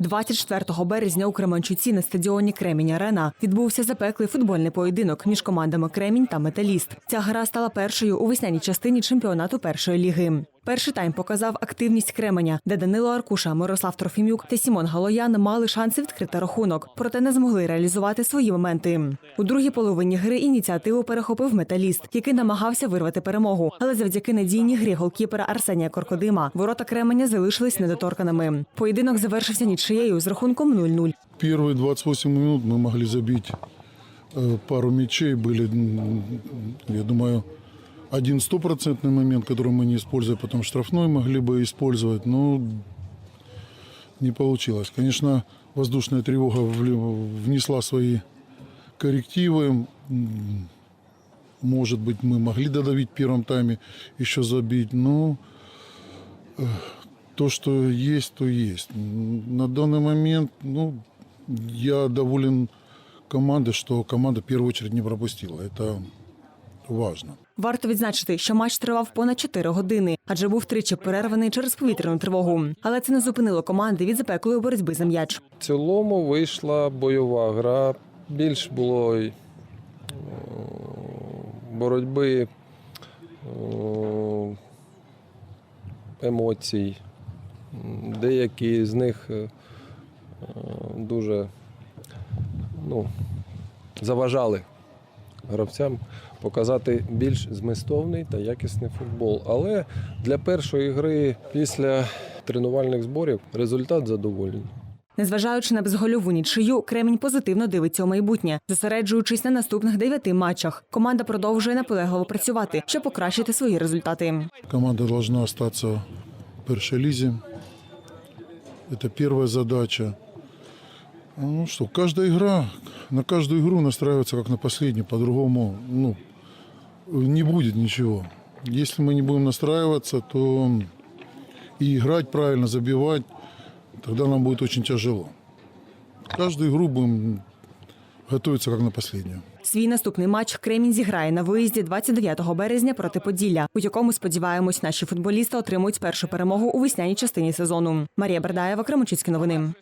24 березня у Кременчуці на стадіоні Кремінь Арена відбувся запеклий футбольний поєдинок між командами Кремінь та Металіст. Ця гра стала першою у весняній частині чемпіонату першої ліги. Перший тайм показав активність Кременя, де Данило Аркуша, Мирослав Трофімюк та Сімон Галоян мали шанси відкрити рахунок, проте не змогли реалізувати свої моменти. У другій половині гри ініціативу перехопив металіст, який намагався вирвати перемогу. Але завдяки надійній грі голкіпера Арсенія Коркодима ворота Кременя залишились недоторканими. Поєдинок завершився нічиєю з рахунком 0-0. Первые 28 минут мы могли забить э, пару мячей. Были, м, я думаю, Один стопроцентный момент, который мы не использовали, потом штрафной могли бы использовать, но не получилось. Конечно, воздушная тревога внесла свои коррективы. Может быть, мы могли додавить в первом тайме, еще забить, но э, то, что есть, то есть. На данный момент, ну, я доволен командой, что команда в первую очередь не пропустила. Это важно. Варто відзначити, що матч тривав понад 4 години, адже був тричі перерваний через повітряну тривогу. Але це не зупинило команди від запеклої боротьби за м'яч. В цілому вийшла бойова гра. Більш було е, боротьби, е, емоцій. Деякі з них е, дуже ну, заважали гравцям показати більш змістовний та якісний футбол. Але для першої гри після тренувальних зборів результат задоволений. Незважаючи на безгольову нічию, Кремінь позитивно дивиться у майбутнє, зосереджуючись на наступних дев'яти матчах. Команда продовжує наполегливо працювати, щоб покращити свої результати. Команда должна остаться в першей лизе. Это первая задача. Ну что, каждая игра, на каждую игру настраиваться как на последнюю, по-другому ну, не будет ничего. Если мы не будем настраиваться, то и играть правильно, забивать, тогда нам будет очень тяжело. Каждую игру будем готовиться как на последнюю. Свій наступний матч Кремінь зіграє на виїзді 29 березня проти Поділля, у якому сподіваємось, наші футболісти отримують першу перемогу у весняній частині сезону. Марія Бердаєва, Кременчуцькі новини.